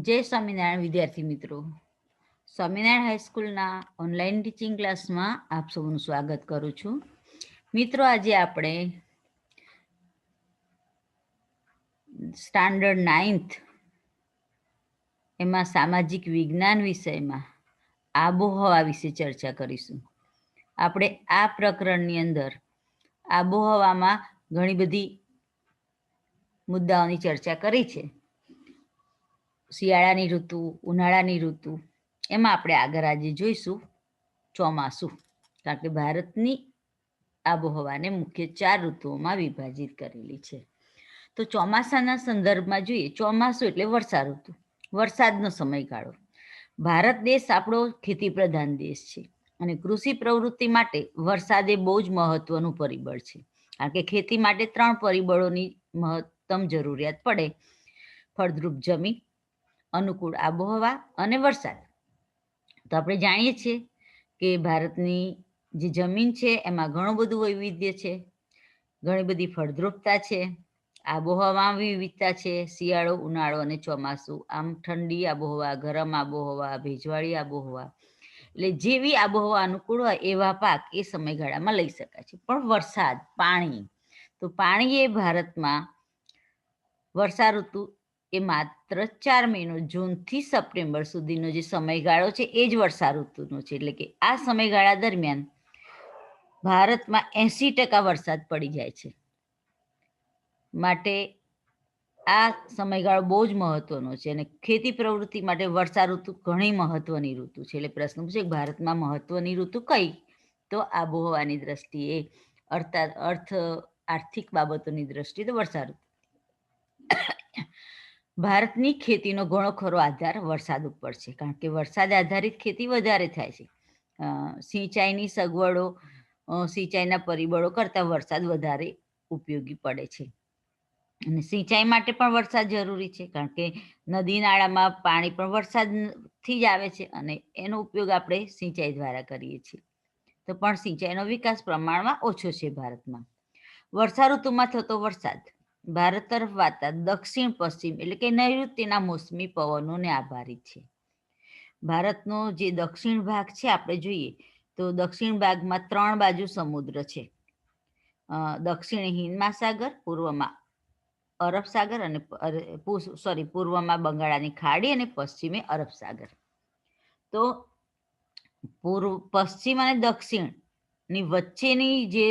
જય સ્વામિનારાયણ, વિદ્યાર્થી મિત્રો. સ્વામિનારાયણ હાઈસ્કૂલના ઓનલાઈન ટીચિંગ ક્લાસમાં આપ સૌનું સ્વાગત કરું છું. મિત્રો, આજે આપણે સ્ટાન્ડર્ડ નાઇન્થ એમાં સામાજિક વિજ્ઞાન વિષયમાં આબોહવા વિશે ચર્ચા કરીશું. આપણે આ પ્રકરણની અંદર આબોહવામાં ઘણી બધી મુદ્દાઓની ચર્ચા કરી છે. શિયાળાની ઋતુ, ઉનાળાની ઋતુ, એમાં આપણે આગળ આજે જોઈશું, ચોમાસું, કારણ કે ભારતની આબોહવાને મુખ્ય ચાર ઋતુઓમાં વિભાજિત કરેલી છે. તો ચોમાસાના સંદર્ભમાં જોઈએ, ચોમાસું એટલે વર્ષા ઋતુ, વરસાદનો સમયગાળો. ભારત દેશ આપણો ખેતી પ્રધાન દેશ છે અને કૃષિ પ્રવૃત્તિ માટે વરસાદ એ બહુ જ મહત્વનું પરિબળ છે. કારણ કે ખેતી માટે ત્રણ પરિબળોની મહત્તમ જરૂરિયાત પડે, ફળદ્રુપ જમીન અનુકૂળ આબોહવા અને વરસાદ. તો આપણે જાણીએ છીએ કે ભારતની જે જમીન છે, એમાં ઘણું બધું વૈવિધ્ય છે. ઘણી બધી ફળદ્રુપતા છે. આબોહવામાં વિવિધતા છે. શિયાળો, ઉનાળો અને ચોમાસું. આમ ઠંડી આબોહવા, ગરમ આબોહવા, ભેજવાળી આબોહવા. એટલે જેવી આબોહવા અનુકૂળ હોય, એવા પાક એ સમયગાળામાં લઈ શકાય છે. પણ વરસાદ, પાણી. તો પાણી એ ભારતમાં વર્ષા ઋતુ એ માત્ર ચાર મહિનો, જૂનથી સપ્ટેમ્બર સુધીનો જે સમયગાળો છે, એ જ વર્ષા ઋતુનો છે. એટલે કે આ સમયગાળા દરમિયાન ભારતમાં એંસી ટકા વરસાદ પડી જાય છે. માટે આ સમયગાળો બહુ જ મહત્વનો છે અને ખેતી પ્રવૃત્તિ માટે વર્ષા ઋતુ ઘણી મહત્વની ઋતુ છે. એટલે પ્રશ્ન પૂછે ભારતમાં મહત્વની ઋતુ કઈ? તો આબોહવાની દ્રષ્ટિએ, અર્થાત અર્થ, આર્થિક બાબતોની દ્રષ્ટિએ તો વર્ષા ઋતુ ભારતની ખેતીનો ઘણો ખરો આધાર વરસાદ ઉપર છે. કારણ કે વરસાદ આધારિત ખેતી વધારે થાય છે. સિંચાઈની સગવડો સિંચાઈના પરિબળો કરતાં વરસાદ વધારે ઉપયોગી પડે છે. અને સિંચાઈ માટે પણ વરસાદ જરૂરી છે. કારણ કે નદી નાળામાં પાણી પણ વરસાદથી જ આવે છે અને એનો ઉપયોગ આપણે સિંચાઈ દ્વારા કરીએ છીએ. તો પણ સિંચાઈનો વિકાસ પ્રમાણમાં ઓછો છે ભારતમાં. વર્ષા ઋતુમાં થતો વરસાદ ભારત તરફ વાતા દક્ષિણ, પશ્ચિમ એટલે કે નૈઋત્યના મોસમી પવનોને આભારી છે. ભારતનો જે દક્ષિણ ભાગ છે, આપણે જોઈએ તો દક્ષિણ ભાગમાં ત્રણ બાજુ સમુદ્ર છે. દક્ષિણ હિન્દ મહાસાગર, પૂર્વમાં અરબ સાગર અને સોરી, પૂર્વમાં બંગાળાની ખાડી અને પશ્ચિમે અરબ સાગર. તો પૂર્વ, પશ્ચિમ અને દક્ષિણની વચ્ચેની જે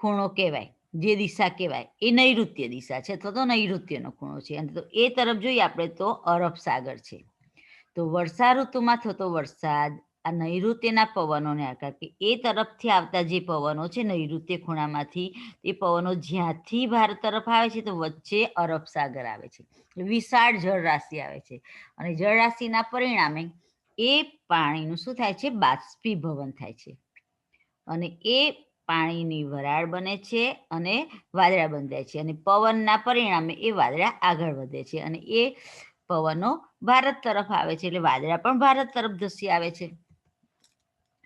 ખૂણો કહેવાય જે દિશા કહેવાય, એ નૈઋત્ય દિશા છે અથવા તો નૈઋત્યનો ખૂણો છે. અને તો એ તરફ જોઈએ આપણે તો અરબ સાગર છે. તો વર્ષા ઋતુમાં થતો વરસાદ, આ નૈઋત્યના પવનોને આકાર કે એ તરફથી આવતા જે પવનો છે નૈઋત્ય ખૂણામાંથી, એ પવનો જ્યાંથી ભારત તરફ આવે છે તો વચ્ચે અરબ સાગર આવે છે. વિશાળ જળરાશિ આવે છે. અને જળરાશિના પરિણામે એ પાણીનું શું થાય છે? બાષ્પીભવન થાય છે. અને એ પાણીની વરાળ બને છે અને વાદળા બંધાય છે અને પવનના પરિણામે એ વાદળા આગળ વધે છે અને એ પવનો ભારત તરફ આવે છે એટલે વાદળા પણ ભારત તરફ ધસી આવે છે.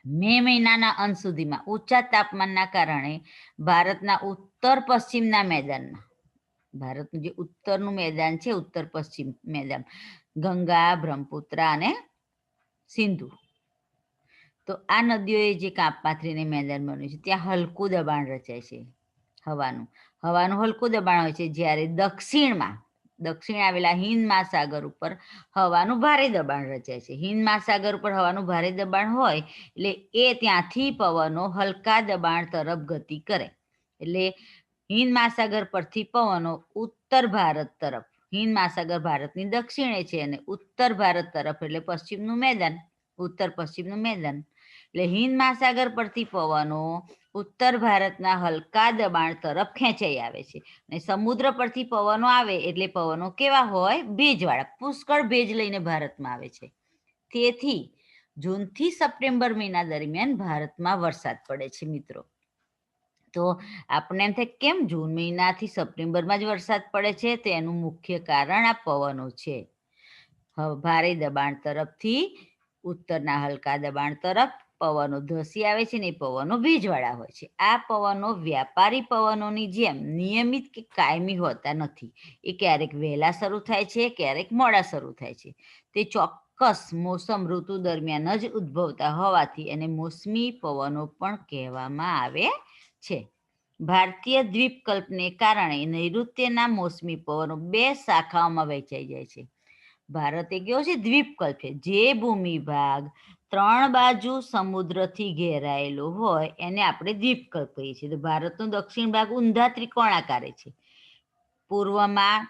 મે મહિનાના અંત સુધીમાં ઊંચા તાપમાનના કારણે ભારતના ઉત્તર પશ્ચિમના મેદાનમાં, ભારતનું જે ઉત્તરનું મેદાન છે, ઉત્તર પશ્ચિમ મેદાન, ગંગા, બ્રહ્મપુત્રા અને સિંધુ તો આ નદીઓએ જે કાપ પાથરીને મેદાન બન્યું છે, ત્યાં હલકું દબાણ રચાય છે હવાનું. હવાનું હલકું દબાણ હોય છે જ્યારે દક્ષિણમાં, દક્ષિણ આવેલા હિન્દ મહાસાગર ઉપર હવાનું ભારે દબાણ રચાય છે. હિન્દ મહાસાગર ઉપર હવાનું ભારે દબાણ હોય એટલે એ ત્યાંથી પવનો હલકા દબાણ તરફ ગતિ કરે. એટલે હિન્દ મહાસાગર પરથી પવનો ઉત્તર ભારત તરફ હિન્દ મહાસાગર ભારતની દક્ષિણે છે અને ઉત્તર ભારત તરફ એટલે પશ્ચિમનું મેદાન, ઉત્તર પશ્ચિમનું મેદાન. એટલે હિન્દ મહાસાગર પરથી પવનો ઉત્તર ભારતના હલકા દબાણ તરફ ખેંચાઈ આવે છે. અને સમુદ્ર પરથી પવનો આવે એટલે પવનો કેવા હોય? ભેજવાળા, પુષ્કળ ભેજ લઈને ભારતમાં આવે છે. તેથી જૂનથી સપ્ટેમ્બર મહિના દરમિયાન ભારતમાં વરસાદ પડે છે મિત્રો. તો આપણે એમ થાય કેમ જૂન મહિનાથી સપ્ટેમ્બરમાં જ વરસાદ પડે છે? તેનું મુખ્ય કારણ આ પવનો છે. ભારે દબાણ તરફથી ઉત્તરના હલકા દબાણ તરફ પવનો, ધસી આવે છે ને એ પવનો ભેજવાળા હોય છે. આ પવનો વ્યાપારી પવનોની જેમ નિયમિત કે કાયમી હોતા નથી. એ ક્યારેક વહેલા શરૂ થાય છે, ક્યારેક મોડા શરૂ થાય છે. તે ચોક્કસ મોસમ ઋતુ દરમિયાન જ ઉદ્ભવતા હોવાથી એને મોસમી પવનો પણ કહેવામાં આવે છે. ભારતીય દ્વીપકલ્પને કારણે નૈઋત્યના મોસમી પવનો બે શાખાઓમાં વહેંચાઈ જાય છે. ભારત એ એવો છે? દ્વીપકલ્પ છે. જે ભૂમિ ભાગ ત્રણ બાજુ સમુદ્રથી ઘેરાયેલો હોય, એને આપણે દ્વીપકલ્પ કહીએ છીએ. તો ભારતનો દક્ષિણ ભાગ ઊંધા ત્રિકોણાકારે છે. પૂર્વમાં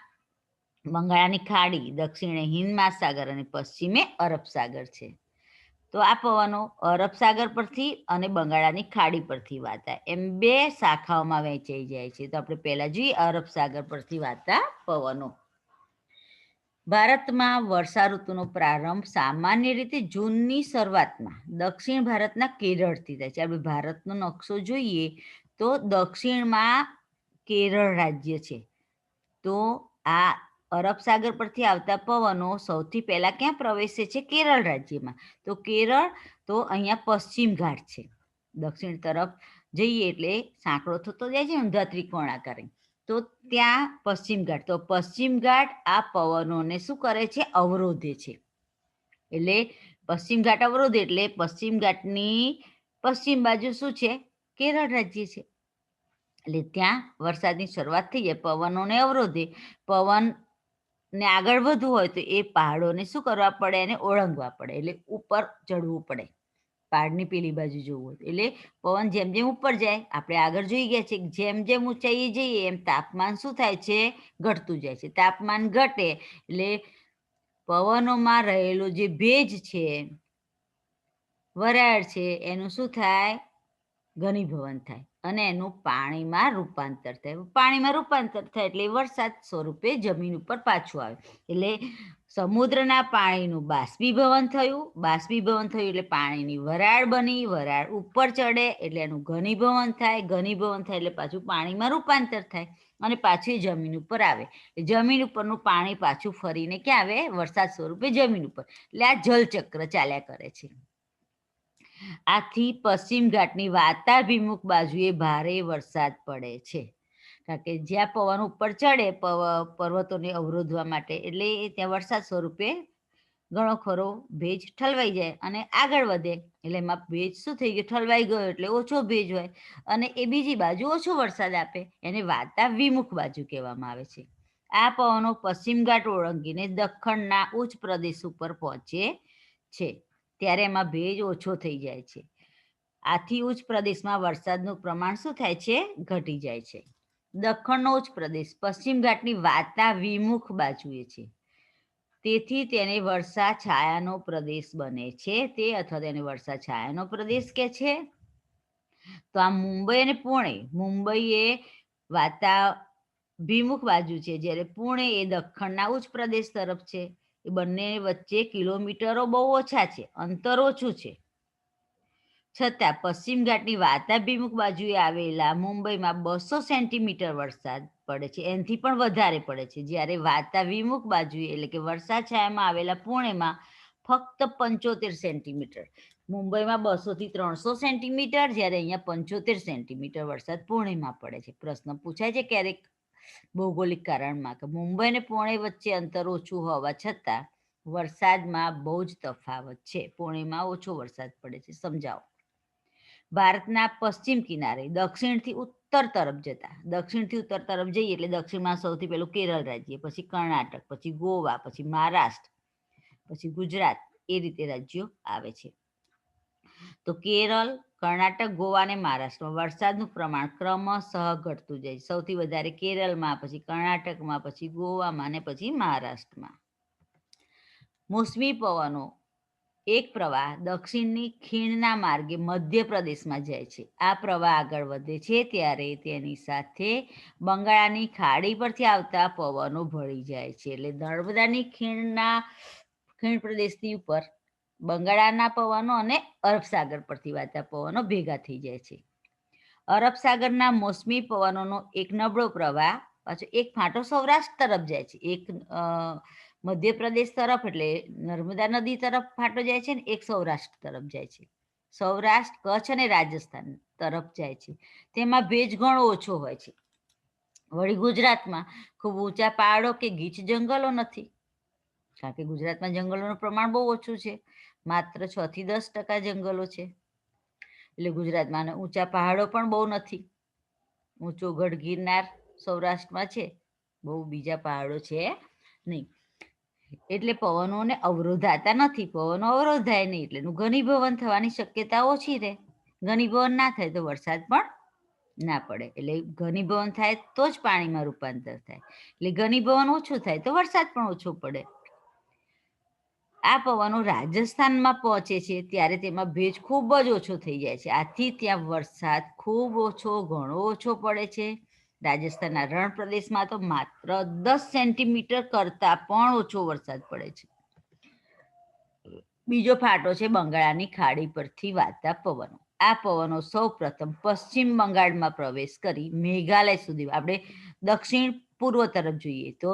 બંગાળાની ખાડી, દક્ષિણે હિન્દ મહાસાગર અને પશ્ચિમે અરબ સાગર છે. તો આ પવનો અરબ સાગર પરથી અને બંગાળાની ખાડી પરથી વાતા. એમ બે શાખાઓમાં વહેંચાઈ જાય છે. તો આપણે પહેલા જોઈએ અરબ સાગર પરથી વાતા પવનો. ભારતમાં વર્ષા ઋતુનો પ્રારંભ સામાન્ય રીતે જૂનની શરૂઆતમાં દક્ષિણ ભારતના કેરળથી થાય છે. આપણે ભારતનો નકશો જોઈએ તો દક્ષિણમાં કેરળ રાજ્ય છે. તો આ અરબ સાગર પરથી આવતા પવનો સૌથી પહેલા ક્યાં પ્રવેશે છે? કેરળ રાજ્યમાં. તો કેરળ તો અહીંયા પશ્ચિમ ઘાટ છે. દક્ષિણ તરફ જઈએ એટલે સાંકડો થતો જાય છે ઊંધા ત્રિકોણાકારે. તો ત્યાં પશ્ચિમ ઘાટ. તો પશ્ચિમ ઘાટ આ પવનોને શું કરે છે? અવરોધે છે. એટલે પશ્ચિમ ઘાટ અવરોધે એટલે પશ્ચિમ ઘાટની પશ્ચિમ બાજુ શું છે? કેરળ રાજ્ય છે. એટલે ત્યાં વરસાદની શરૂઆત થઈ જાય, પવનોને અવરોધે. પવન ને આગળ વધવું હોય તો એ પહાડોને શું કરવા પડે? એને ઓળંગવા પડે. એટલે ઉપર ચડવું પડે. પહાડની પેલી બાજુ જોવું હોય. એટલે પવન જેમ જેમ ઉપર જાય, આપણે આગળ જોઈ ગયા છે જેમ જેમ ઊંચાઈએ જઈએ, એમ તાપમાન શું થાય છે? ઘટતું જાય છે. તાપમાન ઘટે એટલે પવનોમાં રહેલો જે ભેજ છે, વરાળ છે, એનું શું થાય? ઘનીભવન થાય. અને એનું પાણીમાં રૂપાંતર થાય. પાણીમાં રૂપાંતર થાય એટલે વરસાદ સ્વરૂપે જમીન ઉપર પાછું આવે. એટલે સમુદ્રના પાણીનું બાષ્પીભવન થયું. બાષ્પીભવન થયું એટલે પાણીની વરાળ બની. વરાળ ઉપર ચડે એટલે એનું ઘનીભવન થાય. ઘનીભવન થાય એટલે પાછું પાણીમાં રૂપાંતર થાય અને પાછું એ જમીન ઉપર આવે. જમીન ઉપરનું પાણી પાછું ફરીને ક્યાં આવે? વરસાદ સ્વરૂપે જમીન ઉપર. એટલે આ જલચક્ર ચાલ્યા કરે છે. આથી પશ્ચિમ ઘાટની વાતાભિમુખ બાજુએ ભારે વરસાદ પડે છે. કારણ કે જ્યાં પવન ઉપર ચડે પર્વતોને અવરોધવા માટે, એટલે ત્યાં વરસાદ સ્વરૂપે ઘણો ખરો ભેજ ઠલવાઈ જાય અને આગળ વધે. એટલે એમાં ભેજ શું થઈ ગયું? ઠલવાઈ ગયો એટલે ઓછો ભેજ હોય અને એ બીજી બાજુ ઓછો વરસાદ આપે, એને વાતા વિમુખ બાજુ કહેવામાં આવે છે. આ પવનો પશ્ચિમ ઘાટ ઓળંગીને દખણના ઉચ્ચ પ્રદેશ ઉપર પહોંચે છે. ત્યારે એમાં ભેજ ઓછો થઈ જાય છે. આથી ઉચ્ચ પ્રદેશમાં વરસાદનું પ્રમાણ શું થાય છે? ઘટી જાય છે. દખણનો ઉચ્ચ પ્રદેશ, પશ્ચિમ ઘાટની વાતા વિમુખ બાજુએ છે. તેથી તેને વર્ષા છાયાનો પ્રદેશ બને છે. તે અથવા તેને વર્ષા છાયાનો પ્રદેશ કે છે. તો આ મુંબઈ અને પુણે મુંબઈ એ વાતા ભીમુખ બાજુ છે, જ્યારે પુણે એ દખણના ઉચ્ચ પ્રદેશ તરફ છે. એ બંને વચ્ચે કિલોમીટરો બહુ ઓછા છે, અંતર ઓછું છે. છતાં પશ્ચિમ ઘાટની વાતાભિમુખ બાજુએ આવેલા મુંબઈમાં બસો સેન્ટીમીટર વરસાદ પડે છે, એનાથી પણ વધારે પડે છે. જ્યારે વાતાવિમુખ બાજુએ એટલે કે વરસાદ છાયામાં આવેલા પુણેમાં ફક્ત પંચોતેર સેન્ટીમીટર. મુંબઈમાં બસો થી ત્રણસો સેન્ટીમીટર, જ્યારે અહીંયા પંચોતેર સેન્ટીમીટર વરસાદ પુણેમાં પડે છે. પ્રશ્ન પૂછાય છે ક્યારેક ભૌગોલિક કારણમાં કે મુંબઈ અને પુણે વચ્ચે અંતર ઓછું હોવા છતાં વરસાદમાં બહુ જ તફાવત છે. પુણેમાં ઓછો વરસાદ પડે છે. સમજાવો. ભારતના પશ્ચિમ કિનારે દક્ષિણથી ઉત્તર તરફ જતા, દક્ષિણથી ઉત્તર તરફ જઈએ એટલે દક્ષિણમાં સૌથી પહેલું કેરળ રાજ્ય, પછી કર્ણાટક, પછી ગોવા, પછી મહારાષ્ટ્ર, પછી ગુજરાત એ રીતે રાજ્યો આવે છે. તો કેરળ, કર્ણાટક, ગોવા અને મહારાષ્ટ્રમાં વરસાદનું પ્રમાણ ક્રમશઃ ઘટતું જાય સૌથી વધારે કેરળમાં, પછી કર્ણાટકમાં, પછી ગોવામાં અને પછી મહારાષ્ટ્રમાં. મોસમી પવનો, એક પ્રવાહ દક્ષિણની ખીણના માર્ગે મધ્યપ્રદેશમાં જાય છે. આ પ્રવાહ આગળ વધે છે ત્યારે તેની સાથે બંગાળાની ખાડી પરથી આવતા પવનો ભળી જાય છે. એટલે નર્મદાની ખીણના, ખીણ પ્રદેશની ઉપર બંગાળાના પવનો અને અરબ સાગર પરથી વાતા પવનો ભેગા થઈ જાય છે. અરબ સાગરના મોસમી પવનોનો એક નબળો પ્રવાહ પાછો એક ફાંટો સૌરાષ્ટ્ર તરફ જાય છે. એક મધ્યપ્રદેશ તરફ એટલે નર્મદા નદી તરફ ફાંટો જાય છે ને એક સૌરાષ્ટ્ર તરફ જાય છે. સૌરાષ્ટ્ર, કચ્છ અને રાજસ્થાન તરફ જાય છે. તેમાં ભેજ ઘણો ઓછો હોય છે. વળી ગુજરાતમાં ખૂબ ઊંચા પહાડો કે ગીચ જંગલો નથી. કારણ કે ગુજરાતમાં જંગલોનું પ્રમાણ બહુ ઓછું છે. માત્ર છ થી દસ ટકા જંગલો છે. એટલે ગુજરાતમાં ઊંચા પહાડો પણ બહુ નથી. ઊંચો ગઢ ગિરનાર સૌરાષ્ટ્રમાં છે. બહુ બીજા પહાડો છે નહીં. એટલે પવનોને અવરોધાતા નથી. પવનો અવરોધાય નહીં. એટલે ઘનીભવન થવાની શક્યતા ઓછી રહે. ઘનીભવન ના થાય તો વરસાદ પણ ના પડે. એટલે ઘનીભવન થાય તો જ પાણીમાં રૂપાંતર થાય. એટલે ઘનીભવન ઓછું થાય તો વરસાદ પણ ઓછો પડે. આ પવનો રાજસ્થાનમાં પહોંચે છે, ત્યારે તેમાં ભેજ ખૂબ જ ઓછો થઈ જાય છે. આથી ત્યાં વરસાદ ખૂબ ઓછો, ઘણો ઓછો પડે છે. રાજસ્થાનના રણ પ્રદેશમાં તો માત્ર દસ સેન્ટીમીટર કરતા પણ ઓછો વરસાદ પડે છે. બીજો ફાટો છે બંગાળાની ખાડી પરથી વાતા પવનો. આ પવનો સૌ પ્રથમ પશ્ચિમ બંગાળમાં પ્રવેશ કરી મેઘાલય સુધી. આપણે દક્ષિણ પૂર્વ તરફ જોઈએ તો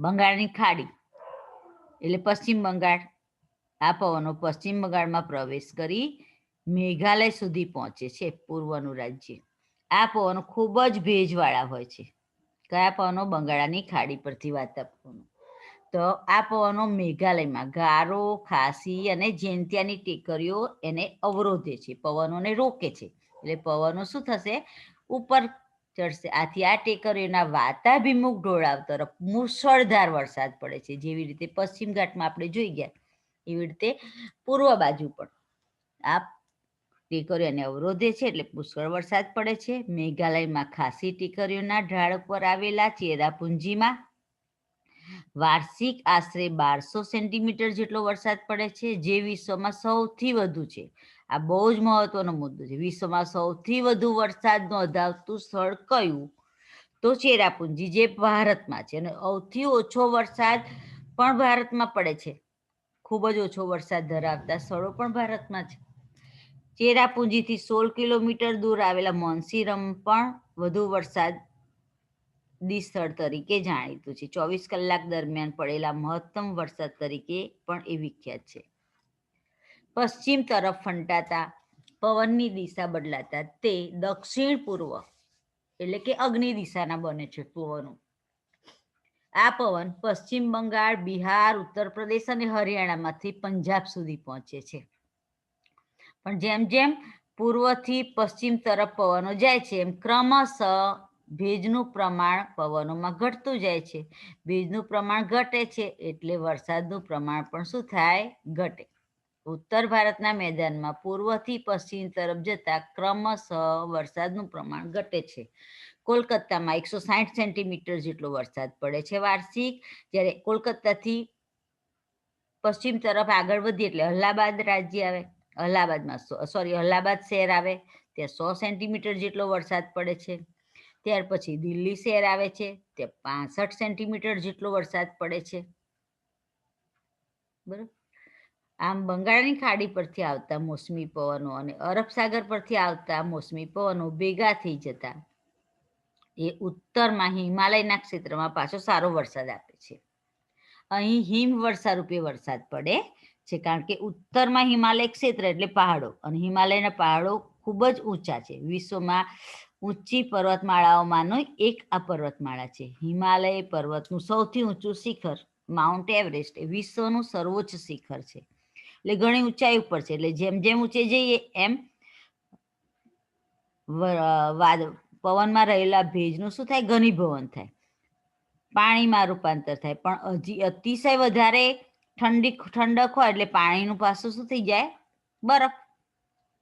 બંગાળની ખાડી એટલે પશ્ચિમ બંગાળ, આ પવનો પશ્ચિમ બંગાળમાં પ્રવેશ કરી મેઘાલય સુધી પહોંચે છે, પૂર્વનું રાજ્ય. આ પવનો ખૂબ જ ભેજવાળા હોય છે. કયા પવનો? બંગાળાની ખાડી પરથી વાતા પવનો તો આ પવનો મેઘાલયમાં ગારો, ખાસી અને જેન્તિયાની ટેકરીઓ એને અવરોધે છે. પવનોને રોકે છે. એટલે પવનો શું થશે? ઉપર ચડશે આથી આ ટેકરીઓના વાતાભિમુખ ઢોળાવ તરફ મુસળધાર વરસાદ પડે છે. જેવી રીતે પશ્ચિમ ઘાટમાં આપણે જોઈ ગયા, એવી રીતે પૂર્વ બાજુ પણ આ ટેકરીઓને અવરોધે છે એટલે પુષ્કળ વરસાદ પડે છે. મેઘાલયમાં ખાસી ટેકરીઓના ઢાળ પર આવેલા ચેરાપુંજીમાં વાર્ષિક આશરે બારસો સેન્ટીમીટર જેટલો વરસાદ પડે છે, જે વિશ્વમાં સૌથી વધુ છે. આ બહુ જ મહત્વનો મુદ્દો છે. વિશ્વમાં સૌથી વધુ વરસાદ નોંધાવતું સ્થળ કયું? તો ચેરાપુંજી, જે ભારતમાં છે. અને સૌથી ઓછો વરસાદ પણ ભારતમાં પડે છે. ખૂબ જ ઓછો વરસાદ ધરાવતા સ્થળો પણ ભારતમાં છે. ચેરાપુંજીથી સોળ કિલોમીટર દૂર આવેલા મોન્સીરમ પણ વધુ વરસાદ દી સ્થળ તરીકે જાણીતું છે. ચોવીસ કલાક દરમિયાન પડેલા મહત્તમ વરસાદ તરીકે પણ એ વિખ્યાત છે. પશ્ચિમ તરફ ફંટાતા, પવનની દિશા બદલાતા, તે દક્ષિણ પૂર્વ એટલે કે અગ્નિ દિશાના બને છે પવનો આ પવન પશ્ચિમ બંગાળ, બિહાર, ઉત્તર પ્રદેશ અને હરિયાણામાંથી પંજાબ સુધી પહોંચે છે. પણ જેમ જેમ પૂર્વથી પશ્ચિમ તરફ પવનો જાય છે, એમ ક્રમશઃ ભેજનું પ્રમાણ પવનોમાં ઘટતું જાય છે. ભેજનું પ્રમાણ ઘટે છે એટલે વરસાદનું પ્રમાણ પણ શું થાય? ઘટે. ઉત્તર ભારતના મેદાનમાં પૂર્વથી પશ્ચિમ તરફ જતા ક્રમશઃ વરસાદનું પ્રમાણ ઘટે છે. કોલકાતામાં એકસો સાઠ સેન્ટીમીટર જેટલો વરસાદ પડે છે વાર્ષિક. જ્યારે કોલકાતાથી પશ્ચિમ તરફ આગળ વધીએ એટલે અલ્હાબાદ રાજ્ય આવે. અલ્હાબાદમાં સોરી, અલ્હાબાદ શહેર આવે. ત્યાં સો સેન્ટીમીટર જેટલો વરસાદ પડે છે. ત્યાર પછી દિલ્હી શહેર આવે છે. ત્યાં પાસઠ સેન્ટીમીટર જેટલો વરસાદ પડે છે. બરાબર? આમ બંગાળની ખાડી પરથી આવતા મોસમી પવનો અને અરબ સાગર પરથી આવતા મોસમી પવનો ભેગા થઈ જતા. એ ઉત્તરમાં હિમાલયના ક્ષેત્રમાં પાછો સારો વરસાદ આપે છે. અહીં હિમવર્ષા રૂપે વરસાદ પડે છે કારણ કે ઉત્તરમાં હિમાલય ક્ષેત્ર એટલે પહાડો અને હિમાલયના પહાડો ખૂબ જ ઊંચા છે. વિશ્વમાં ઊંચી પર્વતમાળાઓમાંનો એક આ પર્વતમાળા છે. હિમાલય પર્વતનું સૌથી ઊંચું શિખર માઉન્ટ એવરેસ્ટ એ વિશ્વનું સર્વોચ્ચ શિખર છે. એટલે ઘણી ઊંચાઈ ઉપર છે. એટલે જેમ જેમ ઊંચે જઈએ એમ વાદ, પવનમાં રહેલા ભેજનું શું થાય? ઘનીભવન થાય. પાણીમાં રૂપાંતર થાય. પણ હજી અતિશય વધારે ઠંડી, ઠંડક હોય એટલે પાણીનું પાછું શું થઈ જાય? બરફ.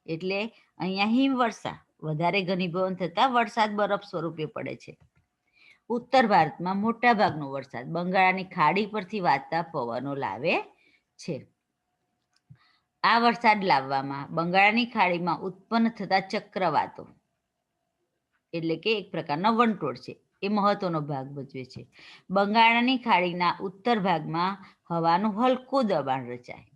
એટલે અહીંયા હિમવર્ષા, વધારે ઘનીભવન થતા વરસાદ બરફ સ્વરૂપે પડે છે. ઉત્તર ભારતમાં મોટા ભાગનો વરસાદ બંગાળાની ખાડી પરથી વાતા પવનો લાવે છે. આ વરસાદ લાવવામાં બંગાળાની ખાડીમાં ઉત્પન્ન થતા ચક્રવાતો, એટલે કે એક પ્રકારનો વંટોળ છે, એ મહત્વનો ભાગ ભજવે છે. બંગાળાની ખાડીના ઉત્તર ભાગમાં હવાનું હલકું દબાણ રચાય.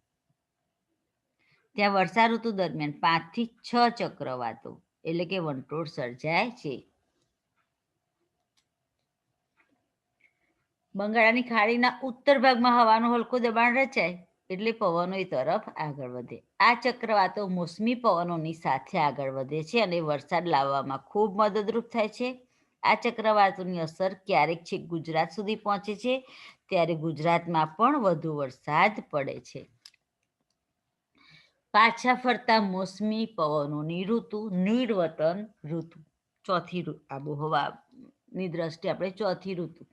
ત્યાં વર્ષા ઋતુ દરમિયાન પાંચથી છ ચક્રવાતો, એટલે કે વંટોળ સર્જાય છે. બંગાળાની ખાડીના ઉત્તર ભાગમાં હવાનું હલકું દબાણ રચાય. એટલે પવનો એ તરફ આગળ વધે. આ ચક્રવાતો મોસમી પવનોની સાથે આગળ વધે છે અને વરસાદ લાવવામાં ખૂબ મદદરૂપ થાય છે. આ ચક્રવાતોની અસર ક્યારેક છેક ગુજરાત સુધી પહોંચે છે, ત્યારે ગુજરાતમાં પણ વધુ વરસાદ પડે છે. પાછા ફરતા મોસમી પવનોની ઋતુ, નિર્વતન ઋતુ. ચોથી આબોહવાની દ્રષ્ટિએ આપણે ચોથી ઋતુ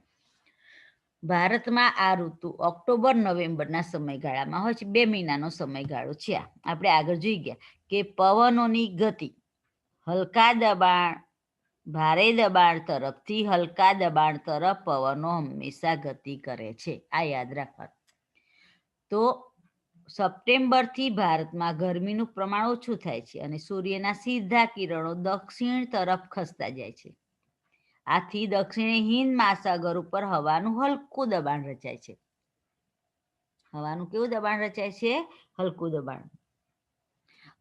ભારતમાં આ ઋતુ ઓક્ટોબર, નવેમ્બરના સમયગાળામાં હોય છે. બે મહિનાનો સમયગાળો છે આપણે આગળ જોઈ ગયા કે પવનોની ગતિ હલકા દબાણ, ભારે દબાણ તરફથી હલકા દબાણ તરફ પવનો હંમેશા ગતિ કરે છે. આ યાદ રાખવાનું. તો સપ્ટેમ્બરથી ભારતમાં ગરમીનું પ્રમાણ ઓછું થાય છે અને સૂર્યના સીધા કિરણો દક્ષિણ તરફ ખસતા જાય છે. આથી દક્ષિણે હિંદ મહાસાગર ઉપર હવાનું હલકું દબાણ રચાય છે. હવાનું કેવું દબાણ રચાય છે? હલકું દબાણ.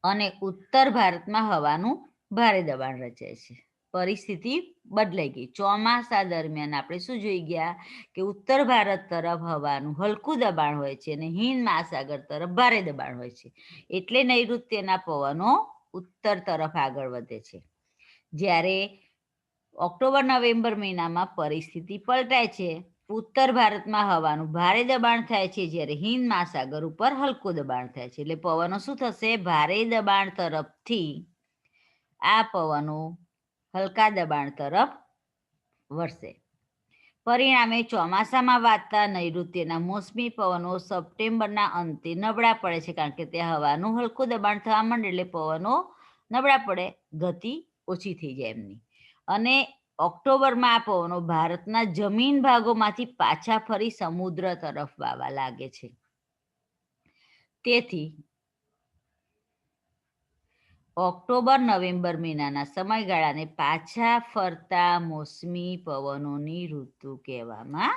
અને ઉત્તર ભારતમાં હવાનું ભારે દબાણ રચાય છે. પરિસ્થિતિ બદલાઈ ગઈ. ચોમાસા દરમિયાન આપણે શું જોઈ ગયા? કે ઉત્તર ભારત તરફ હવાનું હલકું દબાણ હોય છે અને હિંદ મહાસાગર તરફ ભારે દબાણ હોય છે. એટલે નૈઋત્યના પવનો ઉત્તર તરફ આગળ વધે છે. જ્યારે ઓક્ટોબર, નવેમ્બર મહિનામાં પરિસ્થિતિ પલટાય છે. ઉત્તર ભારતમાં હવાનું ભારે દબાણ થાય છે જ્યારે હિંદ મહાસાગર ઉપર હલકું દબાણ થાય છે. એટલે પવનો શું થશે? ભારે દબાણ તરફથી આ પવનો હલકા દબાણ તરફ વળશે પરિણામે ચોમાસામાં વાતતા નૈઋત્યના મોસમી પવનો સપ્ટેમ્બરના અંતે નબળા પડે છે કારણ કે ત્યાં હવાનું હલકું દબાણ થવા માંડે એટલે પવનો નબળા પડે, ગતિ ઓછી થઈ જાય એમની. અને ઓક્ટોબરમાં આ પવનો ભારતના જમીન ભાગોમાંથી પાછા ફરી સમુદ્ર તરફ વાવા લાગે છે. તેથી ઓક્ટોબર, નવેમ્બર મહિનાના સમયગાળાને પાછા ફરતા મોસમી પવનોની ઋતુ કહેવામાં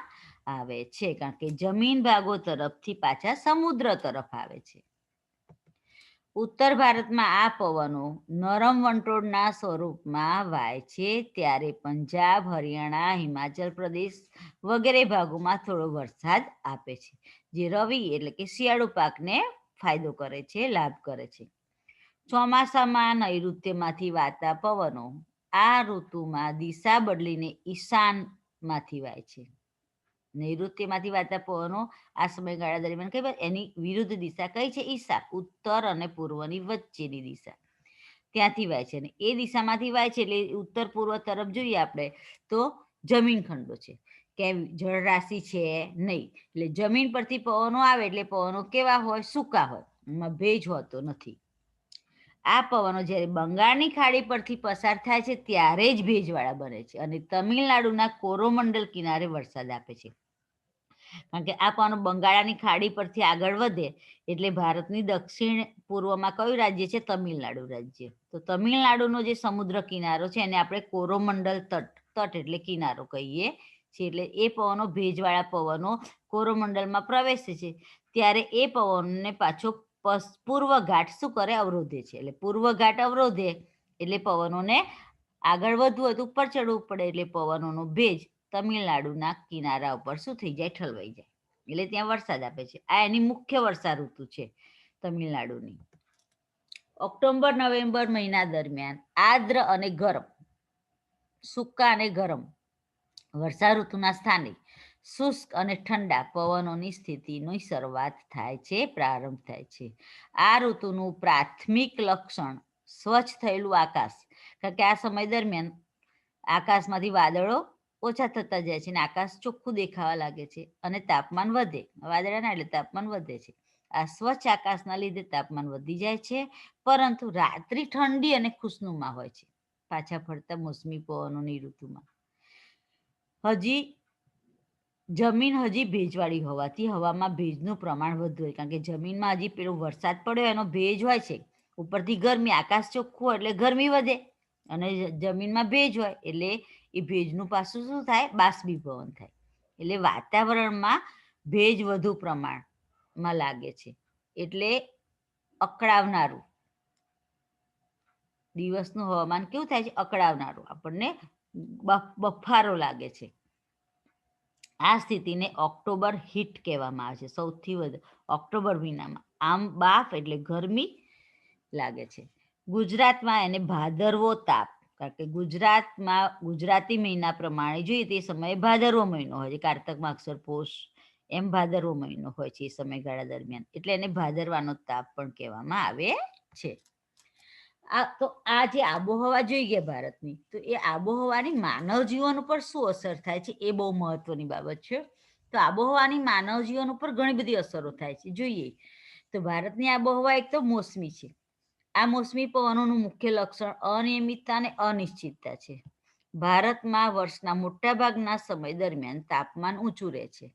આવે છે, કારણ કે જમીન ભાગો તરફથી પાછા સમુદ્ર તરફ આવે છે. ઉત્તર ભારતમાં આ પવનો નરમ વંટોળના સ્વરૂપમાં વાય છે, ત્યારે પંજાબ, હરિયાણા, હિમાચલ પ્રદેશ વગેરે ભાગોમાં થોડો વરસાદ આપે છે, જે રવિ એટલે કે શિયાળુ પાકને ફાયદો કરે છે, લાભ કરે છે. ચોમાસામાં નૈઋત્યમાંથી વાતા પવનો આ ઋતુમાં દિશા બદલીને ઈશાનમાંથી વાય છે. નૈઋત્યમાંથી વાતા પવનો આ સમયગાળા દરમિયાન કઈ એની વિરુદ્ધ દિશા કઈ છે? ઈશા, ઉત્તર અને પૂર્વની વચ્ચેની દિશા. ત્યાંથી વાય છે અને એ દિશામાંથી વાય છે એટલે ઉત્તર પૂર્વ તરફ જોઈએ આપણે તો જમીન ખંડો છે. કે જળ રાશિ છે નહીં. એટલે જમીન પરથી પવનો આવે એટલે પવનો કેવા હોય? સૂકા હોય. એમાં ભેજ હોતો નથી. આ પવનો જ્યારે બંગાળની ખાડી પરથી પસાર થાય છે ત્યારે જ ભેજવાળા બને છે અને તમિલનાડુના કોરોમંડલ કિનારે વરસાદ આપે છે. કારણ કે આ પવનો બંગાળાની ખાડી પરથી આગળ વધે, એટલે ભારતની દક્ષિણ પૂર્વમાં કયું રાજ્ય છે? તમિલનાડુ રાજ્ય. તો તમિલનાડુનો જે સમુદ્ર કિનારો છે, એને આપણે કોરોમંડલ તટ તટ એટલે કિનારો કહીએ છીએ. એટલે એ પવનો, ભેજવાળા પવનો કોરોમંડલમાં પ્રવેશે છે. ત્યારે એ પવનને પાછો પૂર્વ ઘાટ શું કરે? અવરોધે છે. એટલે પૂર્વ ઘાટ અવરોધે, એટલે પવનોને આગળ વધવું હોય તો ઉપર ચડવું પડે, એટલે પવનોનો ભેજ. તમિલનાડુના કિનારા ઉપર શું થઈ જાય, ઠલવાઈ જાય. એટલે ત્યાં વરસાદ આપે છે. આ એની મુખ્ય વર્ષા ઋતુ છે તમિલનાડુની. ઓક્ટોબર, નવેમ્બર મહિના દરમિયાન આર્દ્ર અને ગરમ, સૂકા અને ગરમ વર્ષા ઋતુના સ્થાને શુષ્ક અને ઠંડા પવનોની સ્થિતિની શરૂઆત થાય છે, પ્રારંભ થાય છે. આ ઋતુનું પ્રાથમિક લક્ષણ સ્વચ્છ થયેલું આકાશ. કારણ કે આ સમય દરમિયાન આકાશમાંથી વાદળો ઓછા થતા જાય છે અને આકાશ ચોખ્ખું દેખાવા લાગે છે અને તાપમાન વધે. વાદળાના એટલે તાપમાન વધે છે. આ સ્વચ્છ આકાશના લીધે તાપમાન વધી જાય છે, પરંતુ રાત્રિ ઠંડી અને ખુશનુમા હોય છે. પાછા ફરતા મોસમી પવનોની ઋતુમાં. હજી જમીન હજી ભેજવાળી હોવાથી હવામાં ભેજનું પ્રમાણ વધુ હોય, કારણ કે જમીનમાં હજી પેલો વરસાદ પડ્યો એનો ભેજ હોય છે. ઉપરથી ગરમી, આકાશ ચોખ્ખું એટલે ગરમી વધે. અને જમીનમાં ભેજ હોય એટલે એ ભેજનું પાછું શું થાય? બાષ્પીભવન થાય. એટલે વાતાવરણમાં ભેજ વધુ પ્રમાણમાં લાગે છે. એટલે અકળાવનારું. દિવસનું હવામાન કેવું થાય છે? અકળાવનારું. આપણને બફ- બફારો લાગે છે. આ સ્થિતિને ઓક્ટોબર હીટ કહેવામાં આવે છે. સૌથી વધુ, ઓક્ટોબર મહિનામાં. આમ બાફ એટલે ગરમી લાગે છે. ગુજરાતમાં એને ભાદરવો તાપ. કારણ કે ગુજરાતમાં, ગુજરાતી મહિના પ્રમાણે જોઈએ તે સમયે ભાદરવો મહિનો હોય છે. કારતકમાં અક્ષર પોષ એમ ભાદરવો મહિનો હોય છે એ સમયગાળા દરમિયાન. એટલે એને ભાદરવાનો તાપ પણ કહેવામાં આવે છે. આ તો આ જે આબોહવા જોઈ ગયા ભારતની, તો એ આબોહવાની માનવ જીવન ઉપર શું અસર થાય છે એ બહુ મહત્વની બાબત છે. તો આબોહવાની માનવ જીવન ઉપર ઘણી બધી અસરો થાય છે. જોઈએ તો ભારતની આબોહવા એક તો મોસમી છે. આ મોસમી પવનોનું મુખ્ય લક્ષણ અનિયમિતતા અને અનિશ્ચિતતા છે. ભારતમાં વર્ષના મોટાભાગના સમય દરમિયાન તાપમાન ઊંચું રહે છે.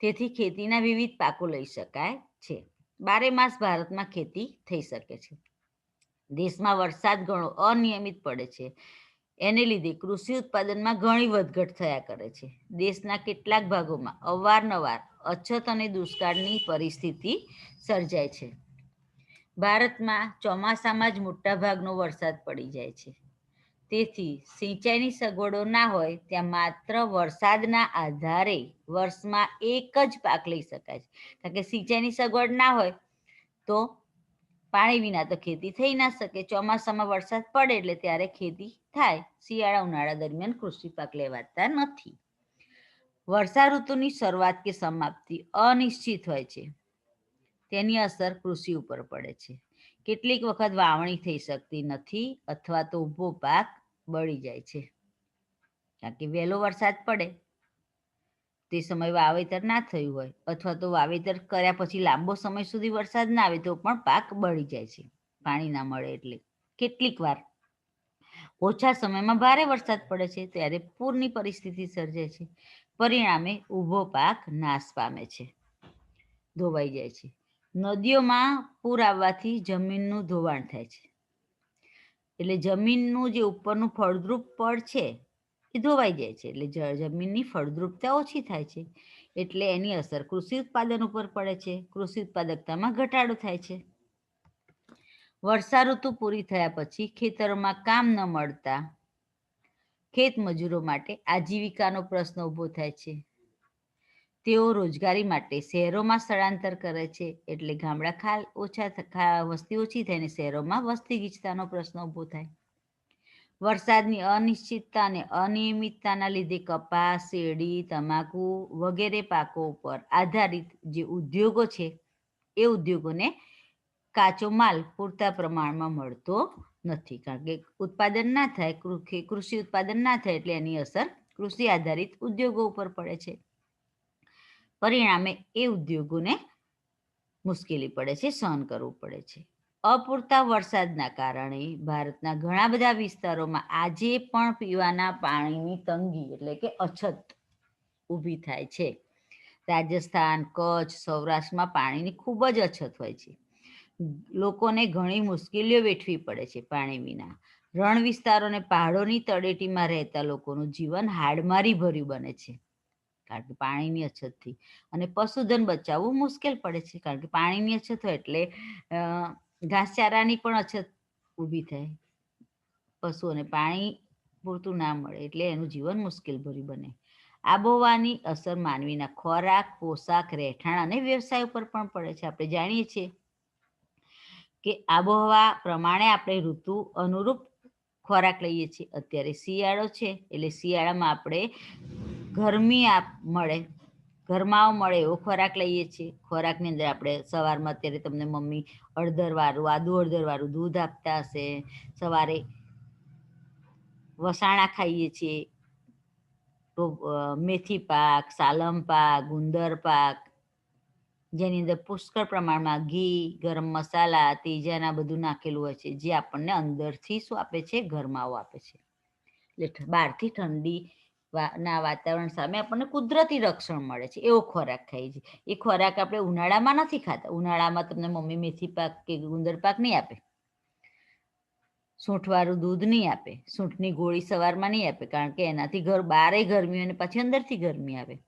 તેથી ખેતીના વિવિધ પાકો લઈ શકાય છે. બારે માસ ભારતમાં ખેતી થઈ શકે છે. દેશમાં વરસાદ ઘણો અનિયમિત પડે છે. એને લીધે કૃષિ ઉત્પાદનમાં ઘણી વધઘટ થયા કરે છે. દેશના કેટલાક ભાગોમાં અવારનવાર અછત અને દુષ્કાળની પરિસ્થિતિ સર્જાય છે. ભારતમાં ચોમાસામાં જ મોટા ભાગનો વરસાદ પડી જાય છે. તેથી સિંચાઈની સગવડો ના હોય ત્યાં માત્ર વરસાદના આધારે વર્ષમાં એક જ પાક લઈ શકાય છે. કારણ કે સિંચાઈની સગવડ ના હોય તો પાણી વિના તો ખેતી થઈ ના શકે. ચોમાસામાં વરસાદ પડે એટલે ત્યારે ખેતી થાય. શિયાળા, ઉનાળા દરમિયાન કૃષિ પાક લેવાતા નથી. વર્ષા ઋતુની શરૂઆત કે સમાપ્તિ અનિશ્ચિત હોય છે. તેની અસર કૃષિ ઉપર પડે છે. કેટલીક વખત વાવણી થઈ શકતી નથી અથવા તો ઊભો પાક બળી જાય છે. કારણ કે વહેલો વરસાદ પડે. તે સમય વાવેતર ના થયું હોય અથવા તો વાવેતર કર્યા પછી લાંબો સમય સુધી વરસાદ ના આવે તો પણ પાક બળી જાય છે. પાણી ના મળે એટલે કેટલીક વાર ઓછા સમયમાં ભારે વરસાદ પડે છે ત્યારે પૂરની પરિસ્થિતિ સર્જાય છે. પરિણામે ઊભો પાક નાશ પામે છે. ધોવાઈ જાય છે. નદીઓમાં પૂર આવવાથી જમીનનું ધોવાણ થાય છે. એટલે જમીનનું જે ઉપરનું ફળદ્રુપ પડ છે, એ ધોવાઈ જાય છે. એટલે જમીનની ફળદ્રુપતા ઓછી થાય છે. એટલે એની અસર કૃષિ ઉત્પાદન ઉપર પડે છે. કૃષિ ઉત્પાદકતામાં ઘટાડો થાય છે. વર્ષા ઋતુ પૂરી થયા પછી ખેતરોમાં કામ ન મળતા ખેત મજૂરો માટે આજીવિકાનો પ્રશ્ન ઊભો થાય છે. તેઓ રોજગારી માટે શહેરોમાં સ્થળાંતર કરે છે એટલે ગામડા ખાલ ઓછા વસ્તી ઓછી થાય ને શહેરોમાં વસ્તી ગીચતાનો પ્રશ્ન ઊભો થાય. વરસાદની અનિશ્ચિતતા અને અનિયમિતતાના લીધે કપાસ, શેરડી, તમાકુ વગેરે પાકો ઉપર આધારિત જે ઉદ્યોગો છે, એ ઉદ્યોગોને કાચો માલ પૂરતા પ્રમાણમાં મળતો નથી. કારણ કે ઉત્પાદન ના થાય કૃષિ ઉત્પાદન ના થાય એટલે એની અસર કૃષિ આધારિત ઉદ્યોગો ઉપર પડે છે. પરિણામે એ ઉદ્યોગોને મુશ્કેલી પડે છે, સહન કરવું પડે છે. અપૂરતા વરસાદના કારણે ભારતના ઘણા બધા વિસ્તારોમાં આજે પણ પીવાના પાણીની તંગી એટલે કે અછત ઊભી થાય છે. રાજસ્થાન, કચ્છ, સૌરાષ્ટ્રમાં પાણીની ખૂબ જ અછત હોય છે. લોકોને ઘણી મુશ્કેલીઓ વેઠવી પડે છે પાણી વિના. રણ વિસ્તારો અને પહાડોની તળેટીમાં રહેતા લોકોનું જીવન હાડમારી ભર્યું બને છે. કારણ કે પાણીની અછતથી અને પશુધન બચાવવું મુશ્કેલ પડે છે, કારણ કે પાણીની અછત હોય એટલે ઘાસચારાની પણ અછત ઊભી થાય. પશુઓને પાણી પૂરતું ના મળે એટલે એનું જીવન મુશ્કેલ ભર્યું બને. આબોહવાની અસર માનવીના ખોરાક, પોશાક, રહેઠાણ અને વ્યવસાય ઉપર પણ પડે છે. આપણે જાણીએ છીએ કે આબોહવા પ્રમાણે આપણે ઋતુ અનુરૂપ ખોરાક લઈએ છીએ. અત્યારે શિયાળો છે, એટલે શિયાળામાં આપણે ગરમી આપ મળે. ઘરમાં મળે એવો ખોરાક લઈએ છીએ. ખોરાકની અંદર આપણે સવારમાં અત્યારે તમને મમ્મી અડધરવાળું આદુ અડધરવાળું દૂધ આપતા હશે. સવારે વસાણા ખાઈએ છીએ. તો મેથી પાક, સાલમ પાક, ગુંદર પાક, જેની અંદર પુષ્કળ પ્રમાણમાં ઘી, ગરમ મસાલા, તેજાના બધું નાખેલું હોય છે, જે આપણને અંદરથી શું આપે છે? ગરમાવો આપે છે. એટલે બહારથી ઠંડી ના વાતાવરણ સામે આપણને કુદરતી રક્ષણ મળે છે, એવો ખોરાક ખાઈએ છીએ. એ ખોરાક આપણે ઉનાળામાં નથી ખાતા. ઉનાળામાં તમને મમ્મી મેથી પાક કે ગુંદર પાક નહીં આપે. સૂંઠવાળું દૂધ નહીં આપે. સૂંઠની ગોળી સવારમાં નહીં આપે, કારણ કે એનાથી ઘર, બારે ગરમી અને પછી અંદરથી ગરમી આવે.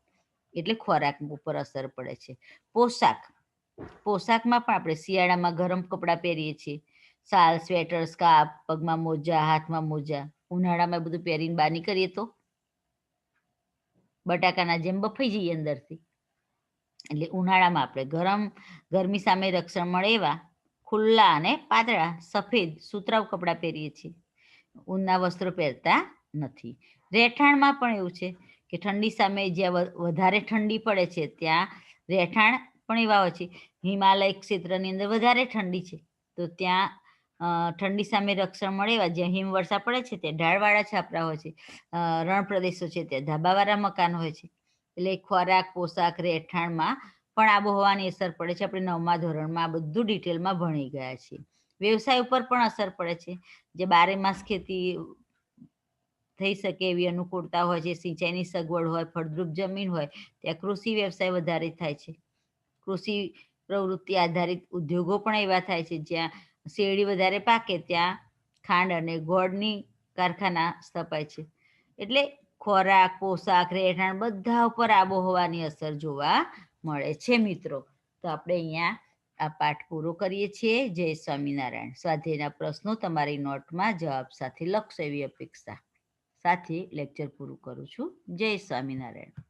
એટલે ખોરાક ઉપર અસર પડે છે. પોશાક. પોશાકમાં પણ આપણે શિયાળામાં ગરમ કપડાં પહેરીએ છીએ. સાલ સ્વેટર સ્કાર્ફ પગમાં મોજા, હાથમાં મોજા. ઉનાળામાં બધું પહેરીને બહાર નીકળીએ તો બટાકાના જેમ બફાઈ જઈએ અંદરથી. એટલે ઉનાળામાં આપણે ગરમ, ગરમી સામે રક્ષણ મળે એવા ખુલ્લા અને પાતળા, સફેદ, સુતરાઉ કપડાં પહેરીએ છીએ. ઊનના વસ્ત્રો પહેરતા નથી. રહેઠાણમાં પણ એવું છે કે ઠંડી સામે જ્યાં વધારે ઠંડી પડે છે, ત્યાં રહેઠાણ પણ એવા હોય છે. હિમાલય ક્ષેત્રની અંદર વધારે ઠંડી છે. તો ત્યાં ઠંડી સામે રક્ષણ મળે એવા જ્યાં હિમવર્ષા પડે છે ત્યાં ઢાળવાળા છાપરા હોય છે. રણ પ્રદેશો છે ત્યાં ધાબાવાળા મકાન હોય છે. એટલે ખોરાક, પોશાક, રહેઠાણમાં પણ આબોહવાની અસર પડે છે. આપણે નવમા ધોરણમાં આ બધું ડિટેલમાં ભણી ગયા છીએ. વ્યવસાય ઉપર પણ અસર પડે છે. જે બારે માસ ખેતી થઈ શકે એવી અનુકૂળતા હોય છે. સિંચાઈની સગવડ હોય, ફળદ્રુપ જમીન હોય, ત્યાં કૃષિ વ્યવસાય વધારે થાય છે. કૃષિ પ્રવૃત્તિ આધારિત ઉદ્યોગો પણ એવા થાય છે જ્યાં શેરડી વધારે પાકે ત્યાં ખાંડ અને ગોળની કારખાના સ્થપાય છે. એટલે ખોરાક, પોશાક, રહેઠાણ બધા ઉપર આબોહવાની અસર જોવા મળે છે મિત્રો. તો આપણે અહીંયા આ પાઠ પૂરો કરીએ છીએ. જય સ્વામિનારાયણ. સ્વાધ્યાયના પ્રશ્નો તમારી નોટમાં જવાબ સાથે લખશો એવી અપેક્ષા સાથે લેક્ચર પૂરું કરું છું. જય સ્વામિનારાયણ.